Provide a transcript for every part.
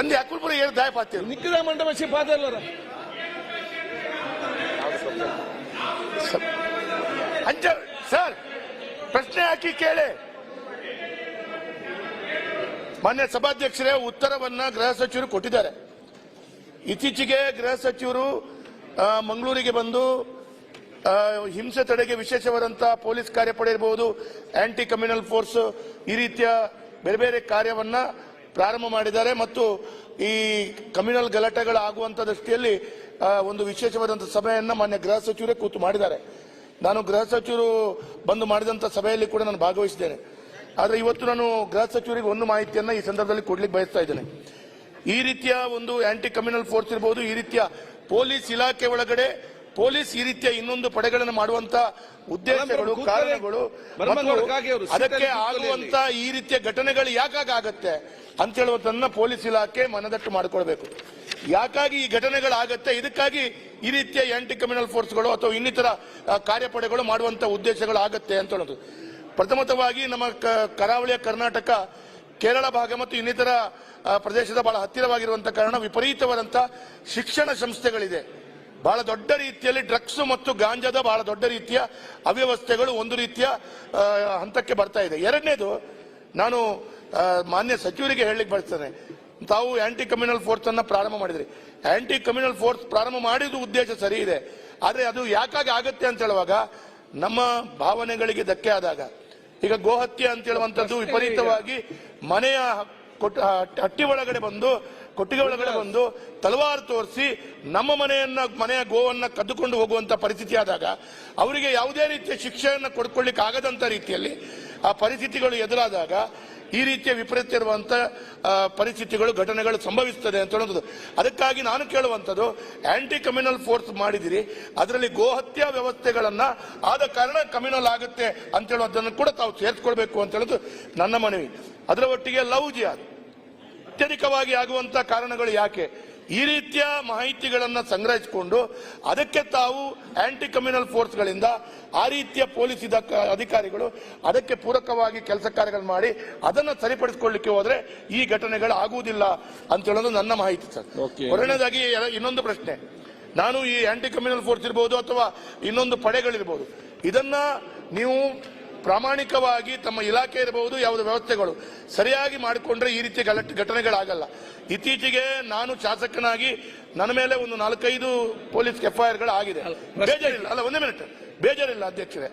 ಅಂದೆ ಅಕುಲ್ಪುರ ಏನು ದಾಯ ಪಾತ್ರ. ನಿಕ್ಕಿದ ಮಂಡಪ ಪಾದಲ್ಲರ ಅಂಚ ಸರ್ ಪ್ರಶ್ನೆ ಹಾಕಿ ಕೇಳಿ. ಮಾನ್ಯ ಸಭಾಧ್ಯಕ್ಷರೇ ಉತ್ತರವನ್ನ ಗೃಹ ಸಚಿವರು ಕೊಟ್ಟಿದ್ದಾರೆ. ಇತ್ತೀಚೆಗೆ ಗೃಹ ಸಚಿವರು ಮಂಗಳೂರಿಗೆ ಬಂದು ಹಿಂಸೆ ತಡೆಗೆ ವಿಶೇಷವಾದಂತಹ ಪೊಲೀಸ್ ಕಾರ್ಯಪಡೆ ಇರಬಹುದು ಆಂಟಿ ಕಮ್ಯುನಲ್ ಫೋರ್ಸ್ ಈ ರೀತಿಯ ಬೇರೆ ಬೇರೆ ಕಾರ್ಯವನ್ನ ಪ್ರಾರಂಭ ಮಾಡಿದ್ದಾರೆ ಮತ್ತು ಈ ಕಮ್ಯುನಲ್ ಗಲಾಟೆಗಳು ಆಗುವಂತ ದೃಷ್ಟಿಯಲ್ಲಿ ಒಂದು ವಿಶೇಷವಾದಂಥ ಸಭೆಯನ್ನು ಮಾನ್ಯ ಗೃಹ ಸಚಿವರೇ ಕೂತು ಮಾಡಿದ್ದಾರೆ. ನಾನು ಗೃಹ ಸಚಿವರು ಬಂದು ಮಾಡಿದಂತ ಸಭೆಯಲ್ಲಿ ಕೂಡ ನಾನು ಭಾಗವಹಿಸಿದ್ದೇನೆ. ಆದರೆ ಇವತ್ತು ನಾನು ಗೃಹ ಸಚಿವರಿಗೆ ಒಂದು ಮಾಹಿತಿಯನ್ನ ಈ ಸಂದರ್ಭದಲ್ಲಿ ಕೊಡ್ಲಿಕ್ಕೆ ಬಯಸ್ತಾ ಇದ್ದೇನೆ. ಈ ರೀತಿಯ ಒಂದು ಆಂಟಿ ಕಮ್ಯುನಲ್ ಫೋರ್ಸ್ ಇರಬಹುದು ಈ ರೀತಿಯ ಪೊಲೀಸ್ ಇಲಾಖೆ ಒಳಗಡೆ ಪೊಲೀಸ್ ಈ ರೀತಿಯ ಇನ್ನೊಂದು ಪಡೆಗಳನ್ನು ಮಾಡುವಂತ ಉದ್ದೇಶಗಳು. ಕಾರಣಗಳು ಅದಕ್ಕೆ ಆಗುವಂತ ಈ ರೀತಿಯ ಘಟನೆಗಳು ಯಾಕಾಗ ಆಗತ್ತೆ ಅಂತ ಹೇಳುವುದನ್ನ ಪೊಲೀಸ್ ಇಲಾಖೆ ಮನದಟ್ಟು ಮಾಡಿಕೊಳ್ಬೇಕು. ಯಾಕಾಗಿ ಈ ಘಟನೆಗಳಾಗತ್ತೆ? ಇದಕ್ಕಾಗಿ ಈ ರೀತಿಯ ಆಂಟಿ ಕಮ್ಯುನಲ್ ಫೋರ್ಸ್ಗಳು ಅಥವಾ ಇನ್ನಿತರ ಕಾರ್ಯಪಡೆಗಳು ಮಾಡುವಂತ ಉದ್ದೇಶಗಳು ಆಗತ್ತೆ ಅಂತ ಹೇಳೋದು. ಪ್ರಥಮತವಾಗಿ ನಮ್ಮ ಕರಾವಳಿಯ ಕರ್ನಾಟಕ ಕೇರಳ ಭಾಗ ಮತ್ತು ಇನ್ನಿತರ ಪ್ರದೇಶದ ಬಹಳ ಹತ್ತಿರವಾಗಿರುವಂತಹ ಕಾರಣ ವಿಪರೀತವಾದಂತಹ ಶಿಕ್ಷಣ ಸಂಸ್ಥೆಗಳಿದೆ. ಬಹಳ ದೊಡ್ಡ ರೀತಿಯಲ್ಲಿ ಡ್ರಗ್ಸ್ ಮತ್ತು ಗಾಂಜಾದ ಬಹಳ ದೊಡ್ಡ ರೀತಿಯ ಅವ್ಯವಸ್ಥೆಗಳು ಒಂದು ರೀತಿಯ ಹಂತಕ್ಕೆ ಬರ್ತಾ ಇದೆ. ಎರಡನೇದು ನಾನು ಮಾನ್ಯ ಸಚಿವರಿಗೆ ಹೇಳಲಿಕ್ಕೆ ಬಳಸ್ತೇನೆ ತಾವು ಆಂಟಿ ಕಮ್ಯುನಲ್ ಫೋರ್ಸ್ ಅನ್ನ ಪ್ರಾರಂಭ ಮಾಡಿದ್ರಿ. ಆಂಟಿ ಕಮ್ಯುನಲ್ ಫೋರ್ಸ್ ಪ್ರಾರಂಭ ಮಾಡಿದ ಉದ್ದೇಶ ಸರಿ ಇದೆ. ಆದರೆ ಅದು ಯಾಕಾಗಿ ಆಗತ್ತೆ ಅಂತ ಹೇಳುವಾಗ ನಮ್ಮ ಭಾವನೆಗಳಿಗೆ ಧಕ್ಕೆ ಆದಾಗ. ಈಗ ಗೋಹತ್ಯೆ ಅಂತ ಹೇಳುವಂತದ್ದು ವಿಪರೀತವಾಗಿ ಮನೆಯ ಕೊಟ್ಟ- ಹಟ್ಟಿ ಒಳಗಡೆ ಬಂದು ಕೊಟ್ಟಿಗೆ ಒಳಗಡೆ ಬಂದು ತಲವಾರು ತೋರಿಸಿ ನಮ್ಮ ಮನೆಯನ್ನ, ಮನೆಯ ಗೋವನ್ನ ಕದ್ದುಕೊಂಡು ಹೋಗುವಂತ ಪರಿಸ್ಥಿತಿ ಆದಾಗ ಅವರಿಗೆ ಯಾವುದೇ ರೀತಿಯ ಶಿಕ್ಷೆಯನ್ನು ಕೊಡ್ಕೊಳ್ಳಿಕ್ಕೆ ಆಗದಂತ ರೀತಿಯಲ್ಲಿ ಆ ಪರಿಸ್ಥಿತಿಗಳು ಎದುರಾದಾಗ ಈ ರೀತಿಯ ವಿಪರೀತ ಇರುವಂತ ಪರಿಸ್ಥಿತಿಗಳು, ಘಟನೆಗಳು ಸಂಭವಿಸ್ತದೆ ಅಂತ ಹೇಳೋದು ಅದಕ್ಕಾಗಿ ನಾನು ಕೇಳುವಂಥದ್ದು ಆಂಟಿ ಕಮ್ಯುನಲ್ ಫೋರ್ಸ್ ಮಾಡಿದಿರಿ. ಅದರಲ್ಲಿ ಗೋಹತ್ಯಾ ವ್ಯವಸ್ಥೆಗಳನ್ನ ಆದ ಕಾರಣ ಕಮ್ಯುನಲ್ ಆಗುತ್ತೆ ಅಂತ ಕೂಡ ತಾವು ಸೇರಿಸ್ಕೊಳ್ಬೇಕು ಅಂತ ಹೇಳೋದು ನನ್ನ ಮನವಿ. ಅದರ ಒಟ್ಟಿಗೆ ಲವ್ ಜಿಯಾದ್ ಅತ್ಯಧಿಕವಾಗಿ ಆಗುವಂತ ಕಾರಣಗಳು ಯಾಕೆ? ಈ ರೀತಿಯ ಮಾಹಿತಿಗಳನ್ನು ಸಂಗ್ರಹಿಸಿಕೊಂಡು ಅದಕ್ಕೆ ತಾವು ಆಂಟಿ ಕಮ್ಯುನಲ್ ಫೋರ್ಸ್ಗಳಿಂದ ಆ ರೀತಿಯ ಪೊಲೀಸ್ ಅಧಿಕಾರಿಗಳು ಅದಕ್ಕೆ ಪೂರಕವಾಗಿ ಕೆಲಸ ಕಾರ್ಯಗಳು ಮಾಡಿ ಅದನ್ನು ಸರಿಪಡಿಸಿಕೊಳ್ಳಿಕ್ಕೆ ಹೋದ್ರೆ ಈ ಘಟನೆಗಳು ಆಗುವುದಿಲ್ಲ ಅಂತ ಹೇಳೋದು ನನ್ನ ಮಾಹಿತಿ ಸರ್. ಎರಡನೇದಾಗಿ ಇನ್ನೊಂದು ಪ್ರಶ್ನೆ. ನಾನು ಈ ಆಂಟಿ ಕಮ್ಯುನಲ್ ಫೋರ್ಸ್ ಇರಬಹುದು ಅಥವಾ ಇನ್ನೊಂದು ಪಡೆಗಳಿರ್ಬೋದು. ಇದನ್ನ ನೀವು ಪ್ರಾಮಾಣಿಕವಾಗಿ ತಮ್ಮ ಇಲಾಖೆ ಇರಬಹುದು ಯಾವುದೇ ವ್ಯವಸ್ಥೆಗಳು ಸರಿಯಾಗಿ ಮಾಡಿಕೊಂಡ್ರೆ ಈ ರೀತಿ ಗಲಟ್ ಘಟನೆಗಳಾಗಲ್ಲ. ಇತ್ತೀಚೆಗೆ ನಾನು ಶಾಸಕನಾಗಿ ನನ್ನ ಮೇಲೆ ಒಂದು ನಾಲ್ಕೈದು ಪೊಲೀಸ್ ಎಫ್ಐಆರ್ಗಳು ಆಗಿದೆ. ಬೇಜಾರಿಲ್ಲ. ಅಲ್ಲ ಒಂದೇ ಮಿನಿಟ್ ಬೇಜಾರಿಲ್ಲ ಅಧ್ಯಕ್ಷರೇ.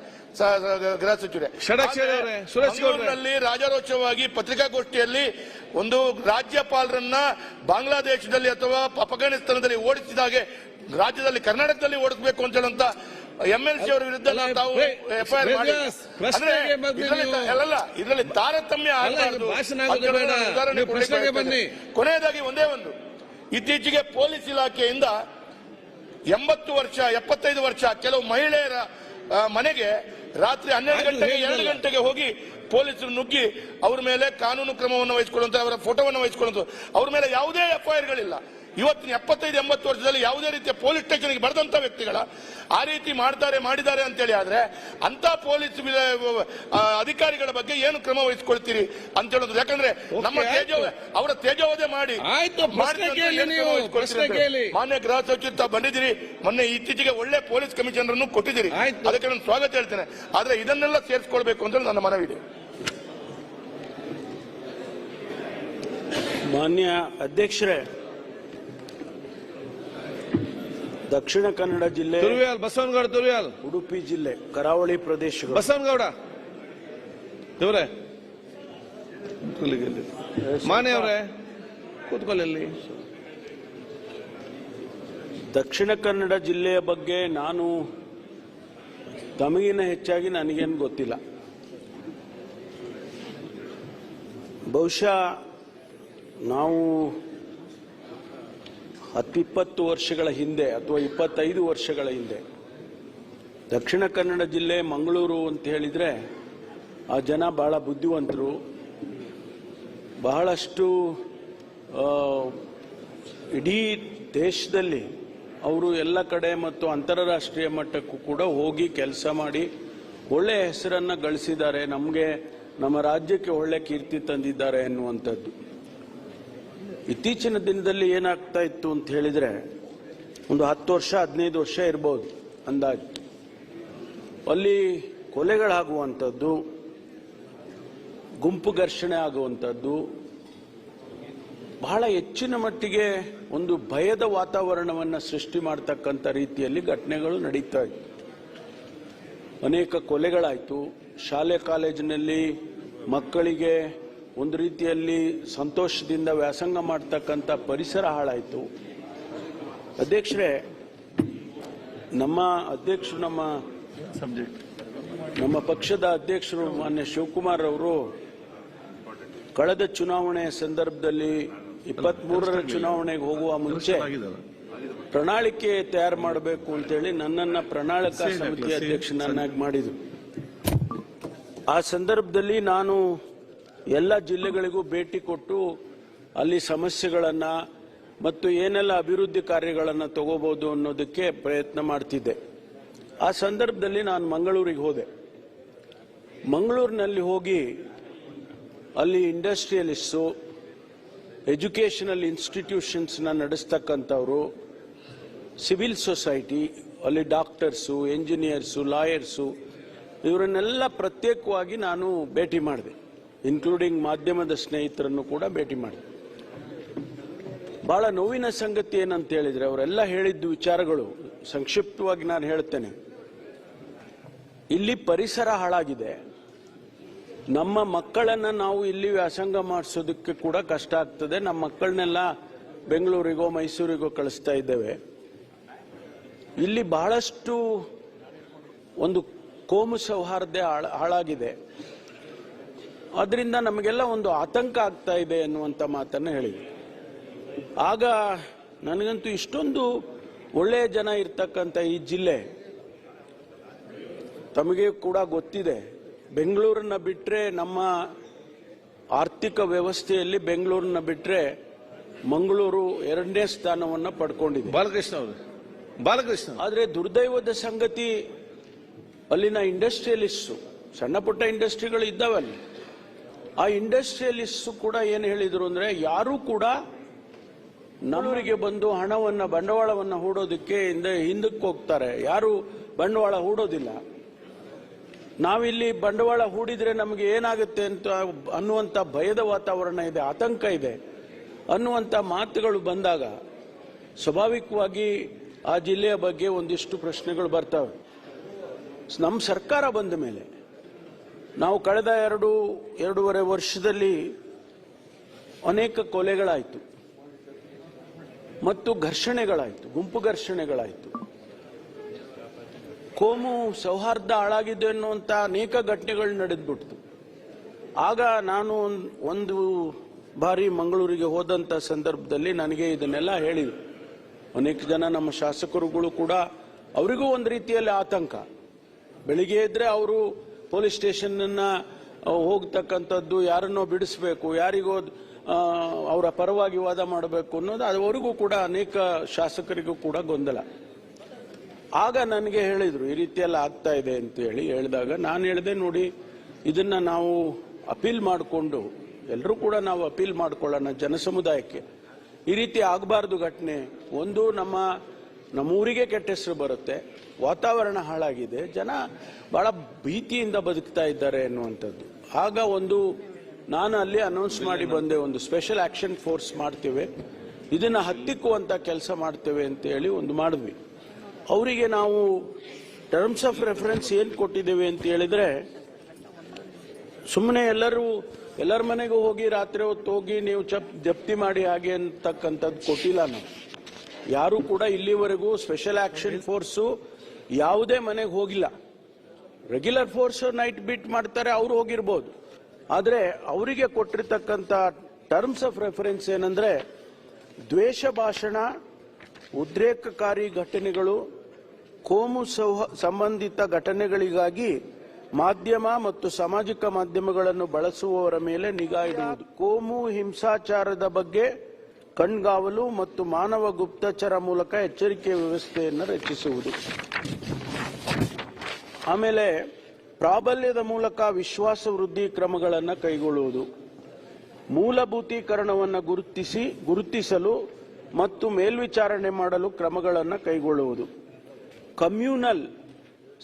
ಗೃಹ ಸಚಿವರೇ. ಮಂಗಳೂರಿನಲ್ಲಿ ರಾಜಾರೋಚವಾಗಿ ಪತ್ರಿಕಾಗೋಷ್ಠಿಯಲ್ಲಿ ಒಂದು ರಾಜ್ಯಪಾಲರನ್ನ ಬಾಂಗ್ಲಾದೇಶದಲ್ಲಿ ಅಥವಾ ಅಫ್ಘಾನಿಸ್ತಾನದಲ್ಲಿ ಓಡಿಸಿದಾಗೆ ರಾಜ್ಯದಲ್ಲಿ ಕರ್ನಾಟಕದಲ್ಲಿ ಓಡಿಸಬೇಕು ಅಂತ ಹೇಳುವಂತ ಎಂ ಎಲ್ ಸಿ ಅವರ ವಿರುದ್ಧ ತಾವು ಎಫ್ಐಆರ್ ಮಾಡಿ ಅಲ್ಲಲ್ಲ ಇದರಲ್ಲಿ ತಾರತಮ್ಯ. ಕೊನೆಯದಾಗಿ ಒಂದೇ ಒಂದು. ಇತ್ತೀಚೆಗೆ ಪೊಲೀಸ್ ಇಲಾಖೆಯಿಂದ ಎಂಬತ್ತು ವರ್ಷ ಎಪ್ಪತ್ತೈದು ವರ್ಷ ಕೆಲವು ಮಹಿಳೆಯರ ಮನೆಗೆ ರಾತ್ರಿ ಹನ್ನೆರಡು ಗಂಟೆಗೆ ಎರಡು ಗಂಟೆಗೆ ಹೋಗಿ ಪೊಲೀಸರು ನುಗ್ಗಿ ಅವ್ರ ಮೇಲೆ ಕಾನೂನು ಕ್ರಮವನ್ನು ವಹಿಸಿಕೊಳ್ಳುವಂತ ಅವರ ಫೋಟೋವನ್ನು ವಹಿಸಿಕೊಳ್ಳುವಂತ ಅವ್ರ ಮೇಲೆ ಯಾವುದೇ ಎಫ್ಐಆರ್ಗಳಿಲ್ಲ ಇವತ್ತಿನ ಎಪ್ಪತ್ತೈದು ಎಂಬತ್ತು ವರ್ಷದಲ್ಲಿ ಯಾವುದೇ ರೀತಿಯ ಪೊಲೀಸ್ ಸ್ಟೇಷನ್ಗೆ ಬರೆದಂತ ವ್ಯಕ್ತಿಗಳ ಆ ರೀತಿ ಮಾಡ್ತಾರೆ ಮಾಡಿದ್ದಾರೆ ಅಂತೇಳಿ ಆದ್ರೆ ಅಂತ ಪೊಲೀಸ್ ಅಧಿಕಾರಿಗಳ ಬಗ್ಗೆ ಏನು ಕ್ರಮ ವಹಿಸಿಕೊಳ್ತೀರಿ ಅಂತ ಹೇಳೋದು ಯಾಕಂದ್ರೆ ನಮ್ಮ. ತೇಜೋ ಅವರ ತೇಜೋವಧೆ ಮಾಡಿ. ಮಾನ್ಯ ಗೃಹ ಸಚಿವ ತಾವು ಬಂದಿದ್ದೀರಿ ಮೊನ್ನೆ ಇತ್ತೀಚೆಗೆ ಒಳ್ಳೆ ಪೊಲೀಸ್ ಕಮಿಷನರ್ ಅನ್ನು ಕೊಟ್ಟಿದ್ದೀರಿ ಆಯ್ತು. ಅದಕ್ಕೆ ನಾನು ಸ್ವಾಗತ ಹೇಳ್ತೇನೆ ಆದ್ರೆ ಇದನ್ನೆಲ್ಲ ಸೇರಿಸ್ಕೊಳ್ಬೇಕು ಅಂತ ನನ್ನ ಮನವಿ ಇದೆ ಮಾನ್ಯ ಅಧ್ಯಕ್ಷರೇ ದಕ್ಷಿಣ ಕನ್ನಡ ಜಿಲ್ಲೆ ತುರುವಿಯಾಲ್ ಬಸವನಗೌಡ ತುರುವಿಯಾಲ್ ಉಡುಪಿ ಜಿಲ್ಲೆ ಕರಾವಳಿ ಪ್ರದೇಶ ಬಸವನಗೌಡ. ಇವರೇ. ಮಾನೆ ಅವರೇ ಕೂತ್ಕೊಳ್ಳಲ್ಲಿ. ದಕ್ಷಿಣ ಕನ್ನಡ ಜಿಲ್ಲೆಯ ಬಗ್ಗೆ ನಾನು ತಮಗಿನ ಹೆಚ್ಚಾಗಿ ನನಗೇನು ಗೊತ್ತಿಲ್ಲ. ಬಹುಶಃ ನಾವು ಹತ್ತಿಪ್ಪತ್ತು ವರ್ಷಗಳ ಹಿಂದೆ ಅಥವಾ ಇಪ್ಪತ್ತೈದು ವರ್ಷಗಳ ಹಿಂದೆ ದಕ್ಷಿಣ ಕನ್ನಡ ಜಿಲ್ಲೆ ಮಂಗಳೂರು ಅಂತ ಹೇಳಿದರೆ ಆ ಜನ ಬಹಳ ಬುದ್ಧಿವಂತರು. ಬಹಳಷ್ಟು ಇಡೀ ದೇಶದಲ್ಲಿ ಅವರು ಎಲ್ಲ ಕಡೆ ಮತ್ತು ಅಂತಾರಾಷ್ಟ್ರೀಯ ಮಟ್ಟಕ್ಕೂ ಕೂಡ ಹೋಗಿ ಕೆಲಸ ಮಾಡಿ ಒಳ್ಳೆಯ ಹೆಸರನ್ನು ಗಳಿಸಿದ್ದಾರೆ. ನಮಗೆ ನಮ್ಮ ರಾಜ್ಯಕ್ಕೆ ಒಳ್ಳೆ ಕೀರ್ತಿ ತಂದಿದ್ದಾರೆ ಎನ್ನುವಂಥದ್ದು ಇತ್ತೀಚಿನ ದಿನದಲ್ಲಿ ಏನಾಗ್ತಾ ಇತ್ತು ಅಂತ ಹೇಳಿದ್ರೆ, ಒಂದು ಹತ್ತು ವರ್ಷ, ಹದಿನೈದು ವರ್ಷ ಇರ್ಬೋದು ಅಂದಾಜು. ಅಲ್ಲಿ ಕೊಲೆಗಳಾಗುವಂಥದ್ದು, ಗುಂಪು ಘರ್ಷಣೆ ಆಗುವಂಥದ್ದು, ಬಹಳ ಹೆಚ್ಚಿನ ಮಟ್ಟಿಗೆ ಒಂದು ಭಯದ ವಾತಾವರಣವನ್ನು ಸೃಷ್ಟಿ ಮಾಡ್ತಕ್ಕಂಥ ರೀತಿಯಲ್ಲಿ ಘಟನೆಗಳು ನಡೀತಾ ಇತ್ತು. ಅನೇಕ ಕೊಲೆಗಳಾಯಿತು. ಶಾಲೆ, ಕಾಲೇಜಿನಲ್ಲಿ ಮಕ್ಕಳಿಗೆ ಒಂದು ರೀತಿಯಲ್ಲಿ ಸಂತೋಷದಿಂದ ವ್ಯಾಸಂಗ ಮಾಡ್ತಕ್ಕಂಥ ಪರಿಸರ ಹಾಳಾಯಿತು. ಅಧ್ಯಕ್ಷರೇ ನಮ್ಮ ಅಧ್ಯಕ್ಷರು ನಮ್ಮ ನಮ್ಮ ಪಕ್ಷದ ಅಧ್ಯಕ್ಷರು ಮಾನ್ಯ ಶಿವಕುಮಾರ್ ಅವರು ಕಳೆದ ಚುನಾವಣೆ ಸಂದರ್ಭದಲ್ಲಿ ಇಪ್ಪತ್ತ್ ಮೂರರ ಚುನಾವಣೆಗೆ ಹೋಗುವ ಮುಂಚೆ ಪ್ರಣಾಳಿಕೆ ತಯಾರು ಮಾಡಬೇಕು ಅಂತೇಳಿ ನನ್ನನ್ನು ಪ್ರಣಾಳಿಕಾ ಸಮಿತಿ ಅಧ್ಯಕ್ಷನನ್ನಾಗಿ ಮಾಡಿದರು. ಆ ಸಂದರ್ಭದಲ್ಲಿ ನಾನು ಎಲ್ಲ ಜಿಲ್ಲೆಗಳಿಗೂ ಭೇಟಿ ಕೊಟ್ಟು ಅಲ್ಲಿ ಸಮಸ್ಯೆಗಳನ್ನು ಮತ್ತು ಏನೆಲ್ಲ ಅಭಿವೃದ್ಧಿ ಕಾರ್ಯಗಳನ್ನು ತಗೋಬಹುದು ಅನ್ನೋದಕ್ಕೆ ಪ್ರಯತ್ನ ಮಾಡ್ತಿದ್ದೆ. ಆ ಸಂದರ್ಭದಲ್ಲಿ ನಾನು ಮಂಗಳೂರಿಗೆ ಹೋದೆ. ಮಂಗಳೂರಿನಲ್ಲಿ ಹೋಗಿ ಅಲ್ಲಿ ಇಂಡಸ್ಟ್ರಿಯಲಿಸ್ಟು, ಎಜುಕೇಷನಲ್ ಇನ್ಸ್ಟಿಟ್ಯೂಷನ್ಸ್ನ ನಡೆಸ್ತಕ್ಕಂಥವರು, ಸಿವಿಲ್ ಸೊಸೈಟಿ, ಅಲ್ಲಿ ಡಾಕ್ಟರ್ಸು, ಎಂಜಿನಿಯರ್ಸು, ಲಾಯರ್ಸು, ಇವರನ್ನೆಲ್ಲ ಪ್ರತ್ಯೇಕವಾಗಿ ನಾನು ಭೇಟಿ ಮಾಡಿದೆ. ಇನ್ಕ್ಲೂಡಿಂಗ್ ಮಾಧ್ಯಮದ ಸ್ನೇಹಿತರನ್ನು ಕೂಡ ಭೇಟಿ ಮಾಡಿ. ಬಹಳ ನೋವಿನ ಸಂಗತಿ ಏನಂತ ಹೇಳಿದ್ರೆ ಅವರೆಲ್ಲ ಹೇಳಿದ್ದು ವಿಚಾರಗಳು, ಸಂಕ್ಷಿಪ್ತವಾಗಿ ನಾನು ಹೇಳ್ತೇನೆ. ಇಲ್ಲಿ ಪರಿಸರ ಹಾಳಾಗಿದೆ. ನಮ್ಮ ಮಕ್ಕಳನ್ನ ನಾವು ಇಲ್ಲಿ ವ್ಯಾಸಂಗ ಮಾಡಿಸೋದಕ್ಕೆ ಕೂಡ ಕಷ್ಟ ಆಗ್ತದೆ. ನಮ್ಮ ಮಕ್ಕಳನ್ನೆಲ್ಲ ಬೆಂಗಳೂರಿಗೋ, ಮೈಸೂರಿಗೋ ಕಳಿಸ್ತಾ ಇದ್ದೇವೆ. ಇಲ್ಲಿ ಬಹಳಷ್ಟು ಒಂದು ಕೋಮು ಸೌಹಾರ್ದ ಹಾಳ- ಹಾಳಾಗಿದೆ. ಅದರಿಂದ ನಮಗೆಲ್ಲ ಒಂದು ಆತಂಕ ಆಗ್ತಾ ಇದೆ ಅನ್ನುವಂಥ ಮಾತನ್ನು ಹೇಳಿದೆ ಆಗ ನನಗಂತೂ ಇಷ್ಟೊಂದು ಒಳ್ಳೆಯ ಜನ ಇರ್ತಕ್ಕಂಥ ಈ ಜಿಲ್ಲೆ ತಮಗೆ ಕೂಡ ಗೊತ್ತಿದೆ. ಬೆಂಗಳೂರನ್ನ ಬಿಟ್ಟರೆ ನಮ್ಮ ಆರ್ಥಿಕ ವ್ಯವಸ್ಥೆಯಲ್ಲಿ ಬೆಂಗಳೂರನ್ನ ಬಿಟ್ಟರೆ ಮಂಗಳೂರು ಎರಡನೇ ಸ್ಥಾನವನ್ನು ಪಡ್ಕೊಂಡಿದೆ. ಬಾಲಕೃಷ್ಣ ಅವರು ಬಾಲಕೃಷ್ಣ ಆದರೆ ದುರ್ದೈವದ ಸಂಗತಿ ಅಲ್ಲಿನ ಇಂಡಸ್ಟ್ರಿಯಲಿಸ್ಟು ಸಣ್ಣ ಪುಟ್ಟ ಇಂಡಸ್ಟ್ರಿಗಳು ಇದ್ದಾವೆ ಅಲ್ಲಿ ಆ ಇಂಡಸ್ಟ್ರಿಯಲಿಸ್ಟ್ ಕೂಡ ಏನು ಹೇಳಿದ್ರು ಅಂದ್ರೆ ಯಾರೂ ಕೂಡ ನಮ್ಮರಿಗೆ ಬಂದು ಹಣವನ್ನ, ಬಂಡವಾಳವನ್ನ ಹೂಡೋದಕ್ಕೆ ಹಿಂದೆ ಹಿಂದಕ್ಕೆ ಹೋಗ್ತಾರೆ. ಯಾರು ಬಂಡವಾಳ ಹೂಡೋದಿಲ್ಲ. ನಾವಿಲ್ಲಿ ಬಂಡವಾಳ ಹೂಡಿದ್ರೆ ನಮಗೆ ಏನಾಗುತ್ತೆ ಅಂತ ಅನ್ನುವಂಥ ಭಯದ ವಾತಾವರಣ ಇದೆ, ಆತಂಕ ಇದೆ. ಅನ್ನುವಂಥ ಮಾತುಗಳು ಬಂದಾಗ ಸ್ವಾಭಾವಿಕವಾಗಿ ಆ ಜಿಲ್ಲೆಯ ಬಗ್ಗೆ ಒಂದಿಷ್ಟು ಪ್ರಶ್ನೆಗಳು ಬರ್ತವೆ. ನಮ್ಮ ಸರ್ಕಾರ ಬಂದ ಮೇಲೆ ನಾವು ಕಳೆದ ಎರಡು, ಎರಡೂವರೆ ವರ್ಷದಲ್ಲಿ ಅನೇಕ ಕೊಲೆಗಳಾಯಿತು. ಮತ್ತು ಘರ್ಷಣೆಗಳಾಯಿತು, ಗುಂಪು ಘರ್ಷಣೆಗಳಾಯಿತು. ಕೋಮು ಸೌಹಾರ್ದ ಹಾಳಾಗಿದೆ ಅನ್ನುವಂಥ ಅನೇಕ ಘಟನೆಗಳು ನಡೆದ್ಬಿಡ್ತು. ಆಗ ನಾನು ಒಂದ್- ಬಾರಿ ಮಂಗಳೂರಿಗೆ ಹೋದಂಥ ಸಂದರ್ಭದಲ್ಲಿ ನನಗೆ ಇದನ್ನೆಲ್ಲ ಹೇಳಿದರು. ಅನೇಕ ಜನ ನಮ್ಮ ಶಾಸಕರುಗಳು ಕೂಡ, ಅವರಿಗೂ ಒಂದು ರೀತಿಯಲ್ಲಿ ಆತಂಕ. ಬೆಳಿಗ್ಗೆ ಇದ್ರೆ ಅವರು ಪೊಲೀಸ್ ಸ್ಟೇಷನ್ನ ಹೋಗ್ತಕ್ಕಂಥದ್ದು ಯಾರನ್ನೋ ಬಿಡಿಸ್ಬೇಕು, ಯಾರಿಗೋ ಅವರ ಪರವಾಗಿ ವಾದ ಮಾಡಬೇಕು ಅನ್ನೋದು ಅದವರೆಗೂ ಕೂಡ ಅನೇಕ ಶಾಸಕರಿಗೂ ಕೂಡ ಗೊಂದಲ. ಆಗ ನನಗೆ ಹೇಳಿದರು, ಈ ರೀತಿಯೆಲ್ಲ ಆಗ್ತಾ ಇದೆ ಅಂತ ಹೇಳಿ ಹೇಳಿದಾಗ ನಾನು ಹೇಳಿದೆ, ನೋಡಿ, ಇದನ್ನ ನಾವು ಅಪೀಲ್ ಮಾಡಿಕೊಂಡು ಎಲ್ಲರೂ ಕೂಡ ನಾವು ಅಪೀಲ್ ಮಾಡ್ಕೊಳ್ಳೋಣ ಜನಸಮುದಾಯಕ್ಕೆ. ಈ ರೀತಿ ಆಗಬಾರ್ದು ಘಟನೆ. ಒಂದು ನಮ್ಮ, ನಮ್ಮೂರಿಗೆ ಕೆಟ್ಟ ಹೆಸರು ಬರುತ್ತೆ. ವಾತಾವರಣ ಹಾಳಾಗಿದೆ. ಜನ ಬಹಳ ಭೀತಿಯಿಂದ ಬದುಕ್ತಾ ಇದ್ದಾರೆ ಅನ್ನುವಂಥದ್ದು. ಆಗ ಒಂದು, ನಾನು ಅಲ್ಲಿ ಅನೌನ್ಸ್ ಮಾಡಿ ಬಂದೆ, ಒಂದು ಸ್ಪೆಷಲ್ ಆಕ್ಷನ್ ಫೋರ್ಸ್ ಮಾಡ್ತೇವೆ. ಇದನ್ನ ಹತ್ತಿಕ್ಕುವಂತ ಕೆಲಸ ಮಾಡ್ತೇವೆ ಅಂತ ಹೇಳಿ ಒಂದು ಮಾಡಿದ್ವಿ. ಅವರಿಗೆ ನಾವು ಟರ್ಮ್ಸ್ ಆಫ್ ರೆಫರೆನ್ಸ್ ಏನು ಕೊಟ್ಟಿದ್ದೇವೆ ಅಂತ ಹೇಳಿದ್ರೆ ಸುಮ್ಮನೆ ಎಲ್ಲರೂ, ಎಲ್ಲರ ಮನೆಗೂ ಹೋಗಿ ರಾತ್ರಿ ಹೊತ್ತು ಹೋಗಿ ನೀವು ಚಪ್ ಜಪ್ತಿ ಮಾಡಿ ಹಾಗೆ ಅಂತಕ್ಕಂಥದ್ದು ಕೊಟ್ಟಿಲ್ಲ ನಾವು. ಯಾರು ಕೂಡ ಇಲ್ಲಿವರೆಗೂ ಸ್ಪೆಷಲ್ ಆಕ್ಷನ್ ಫೋರ್ಸು ಯಾವುದೇ ಮನೆಗೆ ಹೋಗಿಲ್ಲ. ರೆಗ್ಯುಲರ್ ಫೋರ್ಸ್ ನೈಟ್ ಬಿಟ್ ಮಾಡ್ತಾರೆ, ಅವ್ರು ಹೋಗಿರ್ಬೋದು. ಆದರೆ ಅವರಿಗೆ ಕೊಟ್ಟಿರ್ತಕ್ಕಂಥ ಟರ್ಮ್ಸ್ ಆಫ್ ರೆಫರೆನ್ಸ್ ಏನಂದ್ರೆ, ದ್ವೇಷ ಭಾಷಣ, ಉದ್ರೇಕಕಾರಿ ಘಟನೆಗಳು, ಕೋಮು ಸೌಹ ಸಂಬಂಧಿತ ಘಟನೆಗಳಿಗಾಗಿ ಮಾಧ್ಯಮ ಮತ್ತು ಸಾಮಾಜಿಕ ಮಾಧ್ಯಮಗಳನ್ನು ಬಳಸುವವರ ಮೇಲೆ ನಿಗಾ ಇಡುವುದು. ಕೋಮು ಹಿಂಸಾಚಾರದ ಬಗ್ಗೆ ಕಣ್ಗಾವಲು ಮತ್ತು ಮಾನವ ಗುಪ್ತಚರ ಮೂಲಕ ಎಚ್ಚರಿಕೆ ವ್ಯವಸ್ಥೆಯನ್ನು ರಚಿಸುವುದು. ಆಮೇಲೆ ಪ್ರಾಬಲ್ಯದ ಮೂಲಕ ವಿಶ್ವಾಸ ವೃದ್ಧಿ ಕ್ರಮಗಳನ್ನು ಕೈಗೊಳ್ಳುವುದು. ಮೂಲಭೂತೀಕರಣವನ್ನು ಗುರುತಿಸಿ, ಗುರುತಿಸಲು ಮತ್ತು ಮೇಲ್ವಿಚಾರಣೆ ಮಾಡಲು ಕ್ರಮಗಳನ್ನು ಕೈಗೊಳ್ಳುವುದು. ಕಮ್ಯೂನಲ್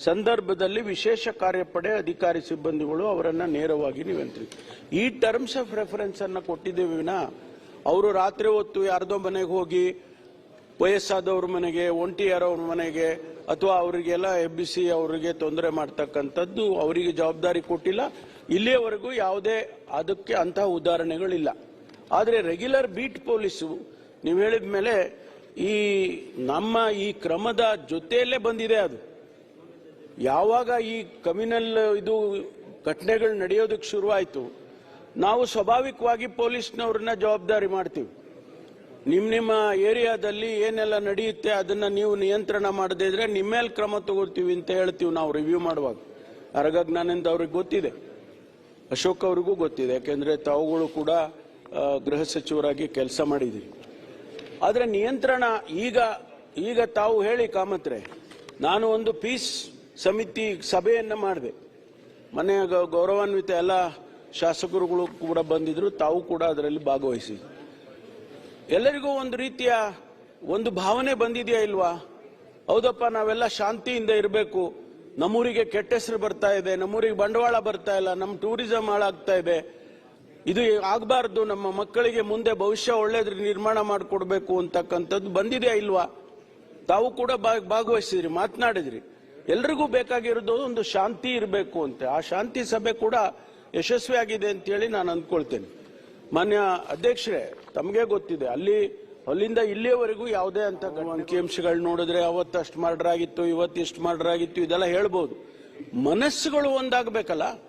ಸಂದರ್ಭದಲ್ಲಿ ವಿಶೇಷ ಕಾರ್ಯಪಡೆ ಅಧಿಕಾರಿ ಸಿಬ್ಬಂದಿಗಳು ಅವರನ್ನು ನೇರವಾಗಿ ನಿಯಂತ್ರಿಸಿ ಈ ಟರ್ಮ್ಸ್ ಆಫ್ ರೆಫರೆನ್ಸ್ ಅನ್ನು ಕೊಟ್ಟಿದ್ದೇವೆ ವಿನ ಅವರು ರಾತ್ರಿ ಹೊತ್ತು ಯಾರದೋ ಮನೆಗೆ ಹೋಗಿ ವಯಸ್ಸಾದವ್ರ ಮನೆಗೆ, ಒಂಟಿಯಾರವ್ರ ಮನೆಗೆ, ಅಥವಾ ಅವರಿಗೆಲ್ಲ ಎಬ್ಬಿಸಿ ಅವರಿಗೆ ತೊಂದರೆ ಮಾಡ್ತಕ್ಕಂಥದ್ದು ಅವರಿಗೆ ಜವಾಬ್ದಾರಿ ಕೊಟ್ಟಿಲ್ಲ. ಇಲ್ಲಿಯವರೆಗೂ ಯಾವುದೇ ಅದಕ್ಕೆ ಅಂತಹ ಉದಾಹರಣೆಗಳಿಲ್ಲ. ಆದರೆ ರೆಗ್ಯುಲರ್ ಬೀಟ್ ಪೊಲೀಸು, ನೀವು ಹೇಳಿದ ಮೇಲೆ ಈ ನಮ್ಮ ಈ ಕ್ರಮದ ಜೊತೆಯಲ್ಲೇ ಬಂದಿದೆ ಅದು. ಯಾವಾಗ ಈ ಕಮ್ಯುನಲ್ ಇದು ಘಟನೆಗಳು ನಡೆಯೋದಕ್ಕೆ ಶುರುವಾಯಿತು ನಾವು ಸ್ವಾಭಾವಿಕವಾಗಿ ಪೊಲೀಸ್ನವ್ರನ್ನ ಜವಾಬ್ದಾರಿ ಮಾಡ್ತೀವಿ. ನಿಮ್ಮ ನಿಮ್ಮ ಏರಿಯಾದಲ್ಲಿ ಏನೆಲ್ಲ ನಡೆಯುತ್ತೆ ಅದನ್ನು ನೀವು ನಿಯಂತ್ರಣ ಮಾಡದೇ ಇದ್ರೆ ನಿಮ್ಮ ಮೇಲೆ ಕ್ರಮ ತಗೋತೀವಿ ಅಂತ ಹೇಳ್ತೀವಿ ನಾವು ರಿವ್ಯೂ ಮಾಡುವಾಗ. ಅರಗಜ್ಞಾನಂದ ಅವ್ರಿಗೆ ಗೊತ್ತಿದೆ. ಅಶೋಕ್ ಅವ್ರಿಗೂ ಗೊತ್ತಿದೆ. ಯಾಕೆಂದ್ರೆ ತಾವುಗಳು ಕೂಡ ಗೃಹ ಸಚಿವರಾಗಿ ಕೆಲಸ ಮಾಡಿದಿರಿ. ಆದರೆ ನಿಯಂತ್ರಣ ಈಗ ಈಗ ತಾವು ಹೇಳಿ ಕಾಮತ್ರೆ, ನಾನು ಒಂದು ಪೀಸ್ ಸಮಿತಿ ಸಭೆಯನ್ನು ಮಾಡಿದೆ. ಮನೆಯ ಗೌರವಾನ್ವಿತ ಎಲ್ಲ ಶಾಸಕರುಗಳು ಕೂಡ ಬಂದಿದ್ರು, ತಾವು ಕೂಡ ಅದರಲ್ಲಿ ಭಾಗವಹಿಸಿ. ಎಲ್ಲರಿಗೂ ಒಂದು ರೀತಿಯ ಒಂದು ಭಾವನೆ ಬಂದಿದೆಯಾ ಇಲ್ವಾ? ಹೌದಪ್ಪ, ನಾವೆಲ್ಲ ಶಾಂತಿಯಿಂದ ಇರಬೇಕು. ನಮ್ಮೂರಿಗೆ ಕೆಟ್ಟ ಹೆಸರು ಬರ್ತಾ ಇದೆ, ನಮ್ಮೂರಿಗೆ ಬಂಡವಾಳ ಬರ್ತಾ ಇಲ್ಲ ನಮ್ಮ ಟೂರಿಸಂ ಹಾಳಾಗ್ತಾ ಇದೆ. ಇದು ಆಗಬಾರ್ದು, ನಮ್ಮ ಮಕ್ಕಳಿಗೆ ಮುಂದೆ ಭವಿಷ್ಯ ಒಳ್ಳೇದ್ರ, ನಿರ್ಮಾಣ ಮಾಡಿಕೊಡ್ಬೇಕು ಅಂತಕ್ಕಂಥದ್ದು ಬಂದಿದೆಯಾ ಇಲ್ವಾ? ತಾವು ಕೂಡ ಭಾಗವಹಿಸಿದ್ರಿ, ಮಾತನಾಡಿದ್ರಿ. ಎಲ್ರಿಗೂ ಬೇಕಾಗಿರೋದು ಒಂದು ಶಾಂತಿ ಇರಬೇಕು ಅಂತ. ಆ ಶಾಂತಿ ಸಭೆ ಕೂಡ ಯಶಸ್ವಿ ಆಗಿದೆ ಅಂತ ಹೇಳಿ ನಾನು ಅಂದ್ಕೊಳ್ತೇನೆ. ಮಾನ್ಯ ಅಧ್ಯಕ್ಷರೇ ತಮಗೆ ಗೊತ್ತಿದೆ ಅಲ್ಲಿ ಅಲ್ಲಿಂದ ಇಲ್ಲಿಯವರೆಗೂ ಯಾವುದೇ ಅಂತ ಅಂಕಿಅಂಶಗಳು ನೋಡಿದ್ರೆ ಅವತ್ತು ಅಷ್ಟು ಮರ್ಡರ್ ಆಗಿತ್ತು ಇವತ್ತು ಇಷ್ಟು ಮರ್ಡರ್ ಆಗಿತ್ತು ಇದೆಲ್ಲ ಹೇಳ್ಬೋದು. ಮನಸ್ಸುಗಳು ಒಂದಾಗಬೇಕಲ್ಲ?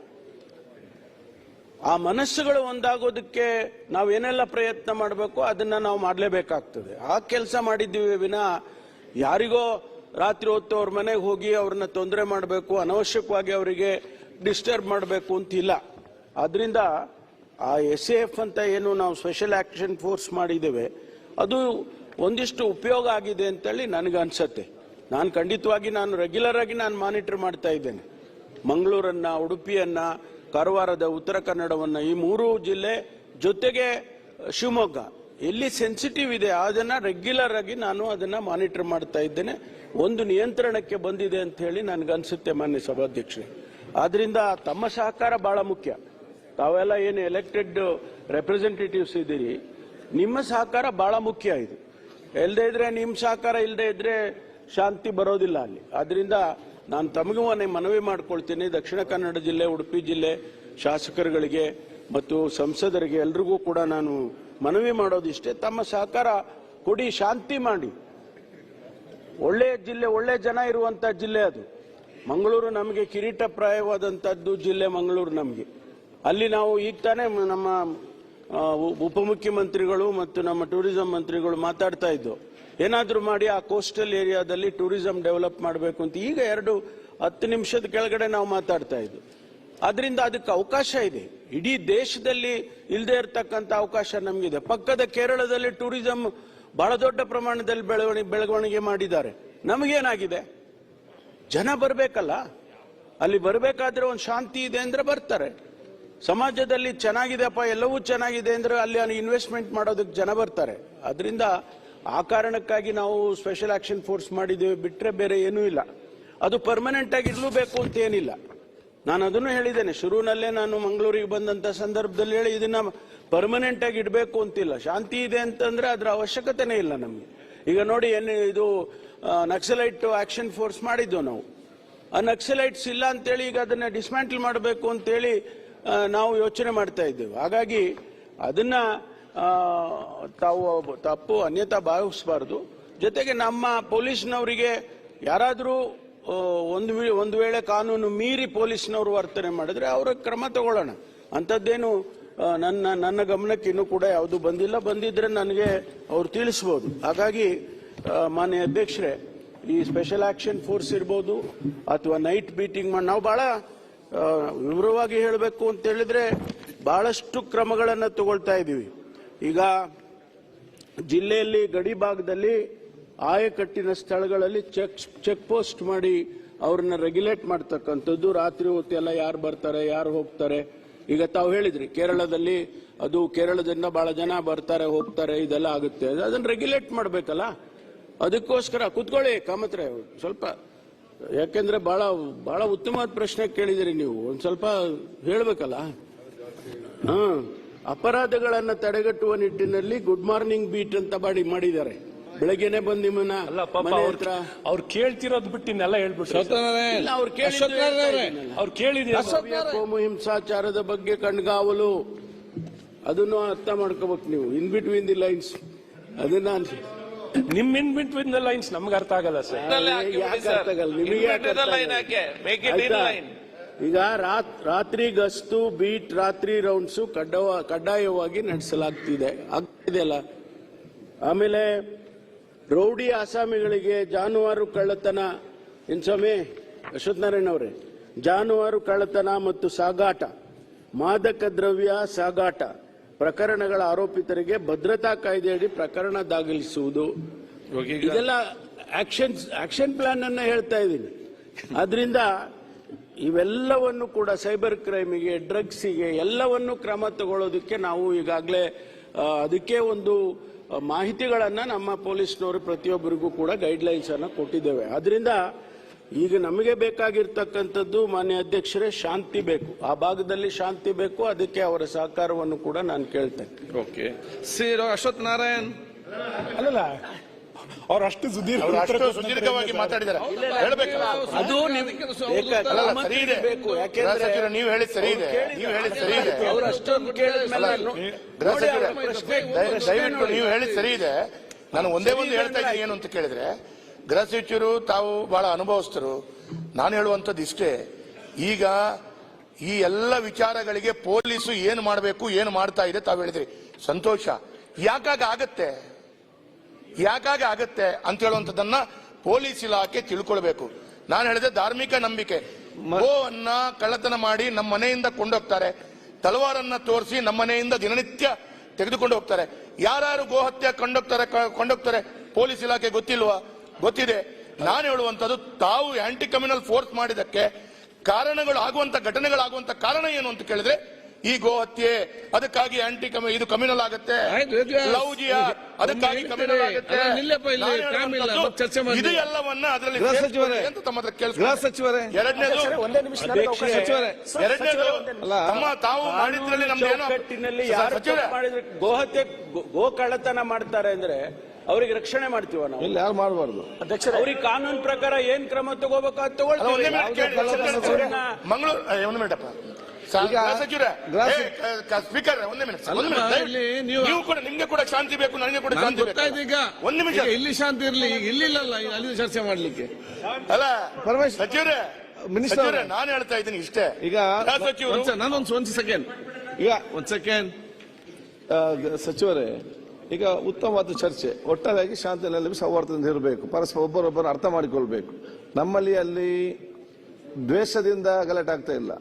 ಆ ಮನಸ್ಸುಗಳು ಒಂದಾಗೋದಕ್ಕೆ ನಾವೇನೆಲ್ಲ ಪ್ರಯತ್ನ ಮಾಡಬೇಕು ಅದನ್ನ ನಾವು ಮಾಡಲೇಬೇಕಾಗ್ತದೆ. ಆ ಕೆಲಸ ಮಾಡಿದ್ದೀವಿ ವಿನ ಯಾರಿಗೋ ರಾತ್ರಿ ಹೊತ್ತು ಅವ್ರ ಮನೆಗೆ ಹೋಗಿ ಅವ್ರನ್ನ ತೊಂದರೆ ಮಾಡಬೇಕು ಅನವಶ್ಯಕವಾಗಿ ಅವರಿಗೆ ಡಿಸ್ಟರ್ಬ್ ಮಾಡಬೇಕು ಅಂತಿಲ್ಲ. ಆದ್ರಿಂದ ಆ ಎಸ್ ಎಫ್ ಅಂತ ಏನು ನಾವು ಸ್ಪೆಷಲ್ ಆಕ್ಷನ್ ಫೋರ್ಸ್ ಮಾಡಿದ್ದೇವೆ, ಅದು ಒಂದಿಷ್ಟು ಉಪಯೋಗ ಆಗಿದೆ ಅಂತೇಳಿ ನನಗೆ ಅನ್ಸತ್ತೆ. ನಾನು ಖಂಡಿತವಾಗಿ ನಾನು ರೆಗ್ಯುಲರ್ ಆಗಿ ನಾನು ಮಾನಿಟರ್ ಮಾಡ್ತಾ ಇದ್ದೇನೆ. ಮಂಗಳೂರನ್ನ, ಉಡುಪಿಯನ್ನ, ಕಾರವಾರದ, ಉತ್ತರ ಕನ್ನಡವನ್ನ, ಈ ಮೂರು ಜಿಲ್ಲೆ ಜೊತೆಗೆ ಶಿವಮೊಗ್ಗ. ಎಲ್ಲಿ ಸೆನ್ಸಿಟಿವ್ ಇದೆ, ಅದನ್ನ ರೆಗ್ಯುಲರ್ ಆಗಿ ನಾನು ಅದನ್ನ ಮಾನಿಟರ್ ಮಾಡ್ತಾ ಇದ್ದೇನೆ. ಒಂದು ನಿಯಂತ್ರಣಕ್ಕೆ ಬಂದಿದೆ ಅಂತ ಹೇಳಿ ನನ್ಗನ್ಸುತ್ತೆ ಮಾನ್ಯ ಸಭಾಧ್ಯಕ್ಷರೇ. ಆದ್ರಿಂದ ತಮ್ಮ ಸಹಕಾರ ಬಹಳ ಮುಖ್ಯ. ತಾವೆಲ್ಲ ಏನು ಎಲೆಕ್ಟೆಡ್ ರೆಪ್ರೆಸೆಂಟೇಟಿವ್ಸ್ ಇದ್ದೀರಿ, ನಿಮ್ಮ ಸಹಕಾರ ಬಹಳ ಮುಖ್ಯ ಇದು. ಇಲ್ಲದೆ ಇದ್ರೆ ನಿಮ್ಮ ಸಹಕಾರ ಇಲ್ಲದೆ ಇದ್ರೆ ಶಾಂತಿ ಬರೋದಿಲ್ಲ ಅಲ್ಲಿ. ಆದ್ರಿಂದ ನಾನು ತಮಗೂ ಮನವಿ ಮಾಡ್ಕೊಳ್ತೀನಿ, ದಕ್ಷಿಣ ಕನ್ನಡ ಜಿಲ್ಲೆ, ಉಡುಪಿ ಜಿಲ್ಲೆ ಶಾಸಕರುಗಳಿಗೆ ಮತ್ತು ಸಂಸದರಿಗೆ ಎಲ್ರಿಗೂ ಕೂಡ ನಾನು ಮನವಿ ಮಾಡೋದಿಷ್ಟೇ ತಮ್ಮ ಸಹಕಾರ ಕೊಡಿ, ಶಾಂತಿ ಮಾಡಿ. ಒಳ್ಳೆಯ ಜಿಲ್ಲೆ, ಒಳ್ಳೆ ಜನ ಇರುವಂತ ಜಿಲ್ಲೆ ಅದು. ಮಂಗಳೂರು ನಮಗೆ ಕಿರೀಟಪ್ರಾಯವಾದಂಥದ್ದು ಜಿಲ್ಲೆ ಮಂಗಳೂರು ನಮಗೆ. ಅಲ್ಲಿ ನಾವು ಈಗ ತಾನೇ ನಮ್ಮ ಉಪಮುಖ್ಯಮಂತ್ರಿಗಳು ಮತ್ತು ನಮ್ಮ ಟೂರಿಸಂ ಮಂತ್ರಿಗಳು ಮಾತಾಡ್ತಾ ಇದ್ದು, ಏನಾದರೂ ಮಾಡಿ ಆ ಕೋಸ್ಟಲ್ ಏರಿಯಾದಲ್ಲಿ ಟೂರಿಸಂ ಡೆವಲಪ್ ಮಾಡಬೇಕು ಅಂತ ಈಗ ಎರಡು ಹತ್ತು ನಿಮಿಷದ ಕೆಳಗಡೆ ನಾವು ಮಾತಾಡ್ತಾ ಇದ್ದು. ಅದರಿಂದ ಅದಕ್ಕೆ ಅವಕಾಶ ಇದೆ. ಇಡೀ ದೇಶದಲ್ಲಿ ಇಲ್ಲದೆ ಇರತಕ್ಕಂಥ ಅವಕಾಶ ನಮಗಿದೆ. ಪಕ್ಕದ ಕೇರಳದಲ್ಲಿ ಟೂರಿಸಂ ಬಹಳ ದೊಡ್ಡ ಪ್ರಮಾಣದಲ್ಲಿ ಬೆಳವಣಿಗೆ ಬೆಳವಣಿಗೆ ಮಾಡಿದ್ದಾರೆ. ನಮಗೇನಾಗಿದೆ? ಜನ ಬರಬೇಕಲ್ಲ. ಅಲ್ಲಿ ಬರಬೇಕಾದ್ರೆ ಒಂದು ಶಾಂತಿ ಇದೆ ಅಂದರೆ ಬರ್ತಾರೆ. ಸಮಾಜದಲ್ಲಿ ಚೆನ್ನಾಗಿದೆಪ್ಪ ಎಲ್ಲವೂ ಚೆನ್ನಾಗಿದೆ ಅಂದ್ರೆ ಅಲ್ಲಿ ಇನ್ವೆಸ್ಟ್ಮೆಂಟ್ ಮಾಡೋದಕ್ಕೆ ಜನ ಬರ್ತಾರೆ. ಅದರಿಂದ ಆ ಕಾರಣಕ್ಕಾಗಿ ನಾವು ಸ್ಪೆಷಲ್ ಆಕ್ಷನ್ ಫೋರ್ಸ್ ಮಾಡಿದ್ದೇವೆ ಬಿಟ್ಟರೆ ಬೇರೆ ಏನೂ ಇಲ್ಲ. ಅದು ಪರ್ಮನೆಂಟ್ ಆಗಿ ಇರ್ಲೂಬೇಕು ಅಂತ ಏನಿಲ್ಲ. ನಾನು ಅದನ್ನು ಹೇಳಿದ್ದೇನೆ. ಶುರುವಿನಲ್ಲೇ ನಾನು ಮಂಗಳೂರಿಗೆ ಬಂದಂತ ಸಂದರ್ಭದಲ್ಲಿ ಹೇಳಿ, ಇದನ್ನ ಪರ್ಮನೆಂಟ್ ಆಗಿ ಇಡಬೇಕು ಅಂತಿಲ್ಲ. ಶಾಂತಿ ಇದೆ ಅಂತಂದ್ರೆ ಅದರ ಅವಶ್ಯಕತೆನೇ ಇಲ್ಲ ನಮಗೆ. ಈಗ ನೋಡಿ ಏನು ಇದು ನಕ್ಸಲೈಟ್ ಆಕ್ಷನ್ ಫೋರ್ಸ್ ಮಾಡಿದ್ದು ನಾವು. ಆ ನಕ್ಸಲೈಟ್ಸ್ ಇಲ್ಲ ಅಂತೇಳಿ ಈಗ ಅದನ್ನ ಡಿಸ್ಮ್ಯಾಂಟಲ್ ಮಾಡಬೇಕು ಅಂತೇಳಿ ನಾವು ಯೋಚನೆ ಮಾಡ್ತಾ ಇದ್ದೇವೆ. ಹಾಗಾಗಿ ಅದನ್ನ ತಾವು ತಪ್ಪು ಅನ್ಯತಾ ಭಾವಿಸಬಾರದು. ಜೊತೆಗೆ ನಮ್ಮ ಪೊಲೀಸ್ನವರಿಗೆ ಯಾರಾದರೂ ಒಂದು ಒಂದು ವೇಳೆ ಕಾನೂನು ಮೀರಿ ಪೊಲೀಸ್ನವರು ವರ್ತನೆ ಮಾಡಿದ್ರೆ ಅವರ ಕ್ರಮ ತಗೊಳ್ಳೋಣ. ಅಂಥದ್ದೇನು ನನ್ನ ನನ್ನ ಗಮನಕ್ಕೆ ಇನ್ನೂ ಕೂಡ ಯಾವುದು ಬಂದಿಲ್ಲ. ಬಂದಿದ್ರೆ ನನಗೆ ಅವ್ರು ತಿಳಿಸ್ಬೋದು. ಹಾಗಾಗಿ ಮಾನ್ಯ ಅಧ್ಯಕ್ಷರೇ ಈ ಸ್ಪೆಷಲ್ ಆಕ್ಷನ್ ಫೋರ್ಸ್ ಇರ್ಬೋದು ಅಥವಾ ನೈಟ್ ಬೀಟಿಂಗ್ ಮಾಡಿ ನಾವು ಆ, ವಿವರವಾಗಿ ಹೇಳಬೇಕು ಅಂತ ಹೇಳಿದ್ರೆ ಬಹಳಷ್ಟು ಕ್ರಮಗಳನ್ನು ತಗೊಳ್ತಾ ಇದ್ದೀವಿ. ಈಗ ಜಿಲ್ಲೆಯಲ್ಲಿ ಗಡಿ ಭಾಗದಲ್ಲಿ ಆಯಕಟ್ಟಿನ ಸ್ಥಳಗಳಲ್ಲಿ ಚೆಕ್ ಚೆಕ್ ಪೋಸ್ಟ್ ಮಾಡಿ ಅವ್ರನ್ನ ರೆಗ್ಯುಲೇಟ್ ಮಾಡ್ತಕ್ಕಂಥದ್ದು. ರಾತ್ರಿ ಹೊತ್ತೆಲ್ಲ ಯಾರು ಬರ್ತಾರೆ, ಯಾರು ಹೋಗ್ತಾರೆ? ಈಗ ತಾವು ಹೇಳಿದ್ರಿ, ಕೇರಳದಲ್ಲಿ ಅದು ಕೇರಳದಿಂದ ಬಹಳ ಜನ ಬರ್ತಾರೆ, ಹೋಗ್ತಾರೆ, ಇದೆಲ್ಲ ಆಗುತ್ತೆ. ಅದನ್ನ ರೆಗ್ಯುಲೇಟ್ ಮಾಡ್ಬೇಕಲ್ಲ? ಅದಕ್ಕೋಸ್ಕರ ಕೂತ್ಕೊಳ್ಳಿ, ಕಾಮತ್ರೆ, ಸ್ವಲ್ಪ ಯಾಕೆಂದ್ರೆ ಬಹಳ ಬಹಳ ಉತ್ತಮವಾದ ಪ್ರಶ್ನೆ ಕೇಳಿದಿರಿ ನೀವು. ಒಂದ್ ಸ್ವಲ್ಪ ಹೇಳ್ಬೇಕಲ್ಲ? ಹಾ. ಅಪರಾಧಗಳನ್ನು ತಡೆಗಟ್ಟುವ ನಿಟ್ಟಿನಲ್ಲಿ ಗುಡ್ ಮಾರ್ನಿಂಗ್ ಬೀಟ್ ಅಂತ ಮಾಡಿ ಮಾಡಿದ್ದಾರೆ. ಬೆಳಗ್ಗೆನೆ ಬಂದು ನಿಮ್ಮನ್ನ ಅವ್ರು ಕೇಳ್ತಿರೋದು ಅವ್ರು ಕೇಳ್ತಿರೋದ್ ಬಿಟ್ಟು ಇನ್ನೆಲ್ಲ ಹೇಳ್ಬಿಟ್ರು. ಇಲ್ಲ, ಅವ್ರು ಕೇಳಿದ್ದು ಅಶ್ವತ್ಥ ನಾರಾಯಣ ಅವರೇ. ಅವ್ರು ಕೇಳಿದ್ಯಾ ಭವ್ಯ ಕೋಮು ಹಿಂಸಾಚಾರದ ಬಗ್ಗೆ ಕಣ್ಗಾವಲು. ಅದನ್ನು ಅರ್ಥ ಮಾಡ್ಕೋಬೇಕು ನೀವು. ಇನ್ ಬಿಟ್ವೀನ್ ದಿ ಲೈನ್ಸ್ ಅದನ್ನ ನಿಮ್ ಇನ್ ಬಿಟ್ವೀನ್ ದ ಲೈನ್ಸ್ ನಮ್ಗೆ ಅರ್ಥ ಆಗಲ್ಲ? ಸರ್? ಈಗ ರಾತ್- ರಾತ್ರಿ ಗಸ್ತು ಬೀಟ್ ರಾತ್ರಿ ರೌಂಡ್ಸ್ ಕಡ್ಡಾಯವಾಗಿ ನಡೆಸಲಾಗ್ತಿದೆ. ಆಗ್ತಿದೆಯಲ್ಲ ಆಮೇಲೆ ರೌಡಿ ಆಸಾಮಿಗಳಿಗೆ ಜಾನುವಾರು ಕಳ್ಳತನ. ಇನ್ ಸ್ವಾಮಿ? ಅಶ್ವಥ್ ನಾರಾಯಣ ಅವರೇ ಜಾನುವಾರು ಕಳ್ಳತನ ಮತ್ತು ಸಾಗಾಟ. ಮಾದಕ ದ್ರವ್ಯ ಸಾಗಾಟ. ಪ್ರಕರಣಗಳ ಆರೋಪಿತರಿಗೆ ಭದ್ರತಾ ಕಾಯ್ದೆಯಡಿ ಪ್ರಕರಣ ದಾಖಲಿಸುವುದು. ಇದೆಲ್ಲ ಆಕ್ಷನ್ ಆಕ್ಷನ್ ಪ್ಲಾನ್ ಅನ್ನ ಹೇಳ್ತಾ ಇದ್ದೀನಿ. ಅದರಿಂದ ಇವೆಲ್ಲವನ್ನು ಕೂಡ ಸೈಬರ್ ಕ್ರೈಮಿಗೆ ಡ್ರಗ್ಸಿಗೆ ಎಲ್ಲವನ್ನು ಕ್ರಮ ತಗೊಳ್ಳೋದಕ್ಕೆ ನಾವು ಈಗಾಗಲೇ ಅದಕ್ಕೆ ಒಂದು ಮಾಹಿತಿಗಳನ್ನು ಮಾಹಿತಿಗಳನ್ನ ನಮ್ಮ ಪೊಲೀಸ್ನವರು ಪ್ರತಿಯೊಬ್ಬರಿಗೂ ಕೂಡ ಗೈಡ್ಲೈನ್ಸ್ ಅನ್ನು ಕೊಟ್ಟಿದ್ದೇವೆ. ಆದ್ರಿಂದ ಈಗ ನಮಗೆ ಬೇಕಾಗಿರ್ತಕ್ಕಂಥದ್ದು ಮಾನ್ಯ ಅಧ್ಯಕ್ಷರೇ ಶಾಂತಿ ಬೇಕು. ಆ ಭಾಗದಲ್ಲಿ ಶಾಂತಿ ಬೇಕು ಅದಕ್ಕೆ ಅವರ ಸಹಕಾರವನ್ನು ಕೂಡ ನಾನು ಕೇಳ್ತೇನೆ. Okay C Ashwath Narayan. ಅಲ್ಲಲ್ಲ ಅವ್ರು ಅಷ್ಟು ಉತ್ತರ ಅಷ್ಟು ಸುದೀರ್ಘವಾಗಿ ಮಾತಾಡಿದ್ದಾರೆ. ಹೇಳ್ಬೇಕಲ್ಲ ಅದು ಸರಿ ಇದೆ. ಬೇಕು ಯಾಕೆಂದ್ರೆ ನೀವು ಹೇಳಿ ಸರಿ ಇದೆ. ನೀವು ಹೇಳಿ ಸರಿ ಇದೆ. ಅವ್ರು ಅಷ್ಟೊಂದು ಕೇಳಿದ್ಮೇಲೆ ದಯವಿಟ್ಟು ನೀವು ಹೇಳಿ ಸರಿ ಇದೆ. ನಾನು ಒಂದೇ ಒಂದು ಹೇಳ್ತಾ ಇದ್ದೀನಿ ಏನು ಅಂತ ಕೇಳಿದ್ರೆ ಗೃಹ ಸಚಿವರು ತಾವು ಬಹಳ ಅನುಭವಿಸ್ತರು ನಾನು ಹೇಳುವಂಥದ್ದು ಇಷ್ಟೇ. ಈಗ ಈ ಎಲ್ಲ ವಿಚಾರಗಳಿಗೆ ಪೊಲೀಸು ಏನು ಮಾಡಬೇಕು ಏನು ಮಾಡ್ತಾ ಇದೆ ತಾವು ಹೇಳಿದ್ರಿ. ಸಂತೋಷ. ಯಾಕಾಗ ಆಗತ್ತೆ? ಯಾಕಾಗ ಆಗತ್ತೆ ಅಂತ ಹೇಳುವಂಥದ್ದನ್ನ ಪೊಲೀಸ್ ಇಲಾಖೆ ತಿಳ್ಕೊಳ್ಬೇಕು. ನಾನು ಹೇಳಿದೆ ಧಾರ್ಮಿಕ ನಂಬಿಕೆ. ಗೋವನ್ನ ಕಳ್ಳತನ ಮಾಡಿ ನಮ್ಮ ಮನೆಯಿಂದ ಕೊಂಡೋಗ್ತಾರೆ. ತಲವಾರನ್ನ ತೋರಿಸಿ ನಮ್ಮ ಮನೆಯಿಂದ ದಿನನಿತ್ಯ ತೆಗೆದುಕೊಂಡು ಹೋಗ್ತಾರೆ. ಯಾರ್ಯಾರು ಗೋಹತ್ಯೆ ಕೊಂಡೋಗ್ತಾರೆ ಕ- ಕೊಂಡೋಗ್ತಾರೆ ಪೊಲೀಸ್ ಇಲಾಖೆ ಗೊತ್ತಿಲ್ವಾ? ಗೊತ್ತಿದೆ. ನಾನು ಹೇಳುವಂತದ್ದು ತಾವು ಆಂಟಿ ಕಮ್ಯುನಲ್ ಫೋರ್ಸ್ ಮಾಡಿದಕ್ಕೆ ಕಾರಣಗಳು ಆಗುವಂತ ಘಟನೆಗಳಾಗುವಂತ ಕಾರಣ ಏನು ಅಂತ ಕೇಳಿದ್ರೆ ಈ ಗೋಹತ್ಯೆ ಅದಕ್ಕಾಗಿ ಆಂಟಿ ಕಮ್ಯು ಇದು ಕಮ್ಯುನಲ್ ಆಗುತ್ತೆ. ಲವ್ ಜಿಹಾದ್ ಅದಕ್ಕಾಗಿ ಕಮ್ಯುನಲ್. ಆಗುತ್ತೆ. ಇದು ಎಲ್ಲವನ್ನ ಅದರಲ್ಲಿ. ಅಂತ ತಮ್ಮ ಹತ್ರ ಸಚಿವರೇ. ಎರಡನೇದು ಒಂದೇ ನಿಮಿಷ ನನಗೆ ಅವಕಾಶ ಸಚಿವರೇ ಎರಡನೇದು ಅಲ್ಲ. ತಮ್ಮ ತಾವು ಮಾಡಿದ್ರಲ್ಲಿ ನಮ್ದು ಏನೋ ಸಚಿವರೇ. ತಪ್ಪು ಮಾಡಿದ್ರೆ? ಗೋಹತ್ಯೆ ಗೋ- ಗೋ ಕಳ್ಳತನ ಮಾಡ್ತಾರೆ ಅಂದ್ರೆ ಅವ್ರಿಗೆ ರಕ್ಷಣೆ ಮಾಡ್ತೀವ ನಾವು? ಇಲ್ಲಿ ಯಾರು ಮಾಡಬಾರ್ದು? ಅಧ್ಯಕ್ಷರೇ. ಅವ್ರಿಗೆ ಕಾನೂನು ಪ್ರಕಾರ ಏನ್ ಕ್ರಮ ತಗೋಬೇಕು ಅದು ಅಲ್ಲ, ಒಂದೇ ತಗೊಳ್ತೀವಿ ಮಂಗಳೂರು ಒಂದು ಮಿನಿಟ್ ಈಗ ಸಚಿವರೇ ಸ್ಪೀಕರ್ ಒಂದೇ ಮಿನಿಟ್ ಒಂದು ಅಲ್ಲ, ಮಿನಿಟ್ ಇಲ್ಲಿ ನೀವು- ನೀವು ಕೂಡ ನಿಮ್ಗೆ ಕೂಡ ಶಾಂತಿ ಬೇಕು ನನಗೆ ಕೂಡ ಶಾಂತಿ ಗೊತ್ತಾಯ್ತು ಈಗ. ಒಂದ್ ಒಂದು ನಿಮಿಷ. ಈಗ ಇಲ್ಲಿ ಶಾಂತಿ ಇರ್ಲಿ ಈಗ ಇಲ್ಲಿಲ್ಲಲ್ಲ ಈಗ ಅಲ್ಲಿ ಚರ್ಚೆ ಮಾಡ್ಲಿಕ್ಕೆ. ಅಲ್ಲ ಪರಮೇಶ್ ಸಚಿವರೇ ಮಿನಿಸ್ಟರ್ ಸಚಿವರೇ ಅವರೇ. ನಾನು ಹೇಳ್ತಾ ಇದ್ದೀನಿ ಇಷ್ಟೇ. ಈಗ ಗೃಹ ಸಚಿವರು ನಾನೊಂದು ಒಂದ್ ಸೆಕೆಂಡ್. ಈಗ ಒಂದ್ ಸೆಕೆಂಡ್. ಸಚಿವರೇ ಈಗ ಉತ್ತಮವಾದ ಚರ್ಚೆ. ಒಟ್ಟಾರೆಯಾಗಿ ಶಾಂತಿ ನೆಲೆಯಲ್ಲಿ ಸೌಹಾರ್ದದಿಂದ ಇರಬೇಕು. ಪರಸ್ಪರ ಒಬ್ಬರೊಬ್ಬರು ಅರ್ಥ ಮಾಡಿಕೊಳ್ಬೇಕು. ನಮ್ಮಲ್ಲಿ ಅಲ್ಲಿ ದ್ವೇಷದಿಂದ ಗಲಾಟೆ ಆಗ್ತಾ ಇಲ್ಲ.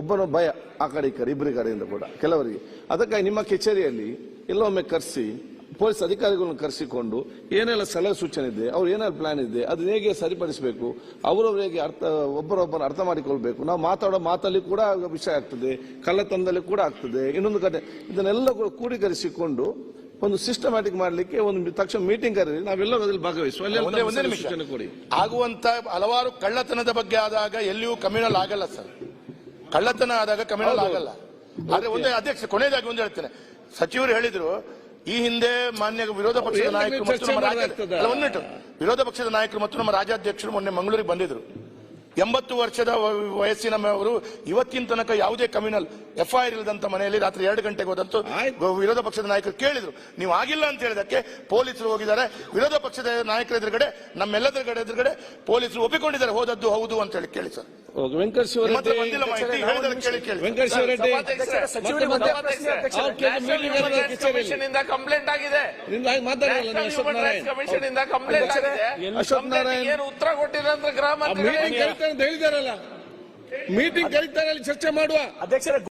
ಒಬ್ಬನ ಭಯ ಆ ಕಡೆ, ಈ ಕಡೆ ಇಬ್ಬರಿ ಕಡೆಯಿಂದ ಕೂಡ. ಕೆಲವರಿಗೆ. ಅದಕ್ಕಾಗಿ ನಿಮ್ಮ ಕಚೇರಿಯಲ್ಲಿ ಎಲ್ಲೊಮ್ಮೆ ಕರೆಸಿ, ಪೊಲೀಸ್ ಅಧಿಕಾರಿಗಳನ್ನು ಕರೆಸಿಕೊಂಡು ಏನೆಲ್ಲ ಸಲಹೆ ಸೂಚನೆ ಇದೆ, ಅವ್ರು ಏನೆಲ್ಲ ಪ್ಲಾನ್ ಇದೆ, ಅದನ್ನ ಹೇಗೆ ಸರಿಪಡಿಸಬೇಕು, ಅವರವರಿಗೆ ಹೇಗೆ ಅರ್ಥ ಒಬ್ಬರೊಬ್ಬರು ಅರ್ಥ ಮಾಡಿಕೊಳ್ಬೇಕು. ನಾವು ಮಾತಾಡೋ ಮಾತಲ್ಲಿ ಕೂಡ ವಿಷಯ ಆಗ್ತದೆ, ಕಳ್ಳತನದಲ್ಲಿ ಕೂಡ ಆಗ್ತದೆ, ಇನ್ನೊಂದು ಕಡೆ ಇದನ್ನೆಲ್ಲ ಕೂಡ ಕ್ರೋಢೀಕರಿಸಿಕೊಂಡು ಒಂದು ಸಿಸ್ಟಮ್ಯಾಟಿಕ್ ಮಾಡಲಿಕ್ಕೆ ಒಂದು ತಕ್ಷಣ ಮೀಟಿಂಗ್ ಕರೀರಿ. ನಾವೆಲ್ಲರೂ ಅದ್ರಲ್ಲಿ ಭಾಗವಹಿಸುವ. ಒಂದೇ ಒಂದೇ ನಿಮಿಷ. ಕೊಡಿ. ಆಗುವಂತ ಹಲವಾರು ಕಳ್ಳತನದ ಬಗ್ಗೆ ಆದಾಗ ಎಲ್ಲಿಯೂ ಕಮ್ಯುನಲ್ ಆಗಲ್ಲ ಸರ್. ಕಳ್ಳತನ ಆದಾಗ ಕಮ್ಯುನಲ್ ಆಗಲ್ಲ. ಆದ್ರೆ ಒಂದೇ ಅಧ್ಯಕ್ಷ ಕೊನೆಯದಾಗಿ ಒಂದು ಹೇಳ್ತೇನೆ. ಸಚಿವರು ಹೇಳಿದ್ರು ಈ ಹಿಂದೆ ಮಾನ್ಯ ವಿರೋಧ ಪಕ್ಷದ ನಾಯಕರು ಮತ್ತು ನಮ್ಮ. ವಿರೋಧ ಪಕ್ಷದ ನಾಯಕರು ಮತ್ತು ನಮ್ಮ ರಾಜ್ಯಾಧ್ಯಕ್ಷರು ಮೊನ್ನೆ ಮಂಗಳೂರಿಗೆ ಬಂದಿದ್ರು. ಎಂಬತ್ತು ವರ್ಷದ ವಯಸ್ಸಿನ ಅವರು ಇವತ್ತಿನ ತನಕ ಯಾವುದೇ ಕಮ್ಯುನಲ್ ಎಫ್ಐಆರ್ ಇಲ್ಲದಂತ ಮನೆಯಲ್ಲಿ ರಾತ್ರಿ ಎರಡು ಗಂಟೆಗೆ ಹೋದಂತೂ ವಿರೋಧ ಪಕ್ಷದ ನಾಯಕರು ಕೇಳಿದ್ರು. ನೀವು ಆಗಿಲ್ಲ ಅಂತ ಹೇಳಿದಕ್ಕೆ ಪೊಲೀಸರು ಹೋಗಿದ್ದಾರೆ. ವಿರೋಧ ಪಕ್ಷದ ನಾಯಕರ ಎದುರುಗಡೆ ನಮ್ಮೆಲ್ಲದರ ಎದುರುಗಡೆ ಪೊಲೀಸರು ಒಪ್ಪಿಕೊಂಡಿದ್ದಾರೆ. ಹೋದದ್ದು ಹೌದು ಅಂತ ಹೇಳಿ ಕೇಳಿ ಸರ್. ಕಂಪ್ಲೇಂಟ್ ಆಗಿದೆ. ಕಂಪ್ಲೇಂಟ್ ಆಗಿದೆ. ಅಶ್ವಥ್ ನಾರಾಯಣ್. ಏನು ಉತ್ತರ ಗ್ರಾಮ ಮೀಟಿಂಗ್ ಮಂತ್ರಿಗಳಿಗೆ ಕರೀತಾರೆ ಅಂತ ಹೇಳಿದಾರಲ್ಲ. ಮೀಟಿಂಗ್ ಕರೀತಾರೆ ಚರ್ಚೆ ಮಾಡುವ. ಅಧ್ಯಕ್ಷರೇ